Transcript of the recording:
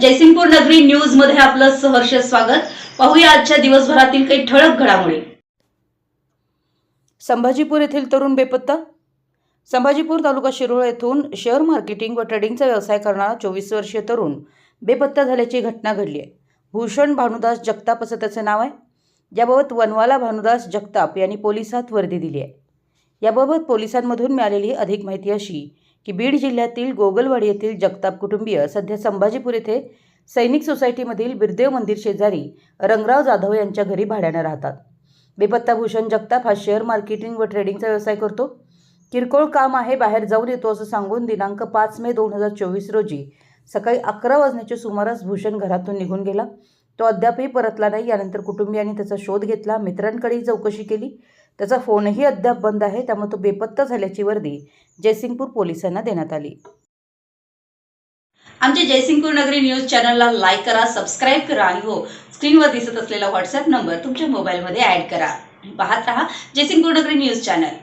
जयसिंगपूर नगरी न्यूजमध्ये आपलं सहर्ष स्वागत. पाहूया आजच्या दिवसभरातील काही ठळक घडामोडी. संभाजीपूर येथील तरुण बेपत्ता. संभाजीपूर तालुका शिरोळ येथून शेअर मार्केटिंग व ट्रेडिंगचा व्यवसाय करणारा चोवीस वर्षीय तरुण बेपत्ता झाल्याची घटना घडली आहे. भूषण भानुदास जगताप असं त्याचं नाव आहे. याबाबत वनवाला भानुदास जगताप यांनी पोलिसात वर्दी दिली आहे. याबाबत पोलिसांमधून मिळालेली अधिक माहिती अशी की बीड जिल्ह्यातील गोगलवाडी येथील जगताप कुटुंबीय सध्या संभाजीपूर येथे सैनिक सोसायटीमधील बिरदेव मंदिर शेजारी रंगराव जाधव यांच्या घरी भाड्यानं राहतात. बेपत्ता भूषण जगताप हा शेअर मार्केटिंग व ट्रेडिंगचा व्यवसाय करतो. किरकोळ काम आहे बाहेर जाऊन येतो असं सांगून दिनांक पाच मे दोन हजार चोवीस रोजी सकाळी अकरा वाजण्याच्या सुमारास भूषण घरातून निघून गेला. तो अद्यापही परतला नाही यानंतर कुटुंबियांनी त्याचा शोध घेतला मित्रांकडेही चौकशी केली. त्याचा फोनही अद्याप बंद आहे त्यामुळे तो बेपत्ता झाल्याची वर्दी जयसिंगपूर पोलिसांना देण्यात आली. आमच्या जयसिंगपूर नगरी न्यूज चॅनलला लाईक करा सबस्क्राईब करा आणि हो स्क्रीनवर दिसत असलेला व्हॉट्सअप नंबर तुमच्या मोबाईलमध्ये ऍड करा. पाहत रहा जयसिंगपूर नगरी न्यूज चॅनल.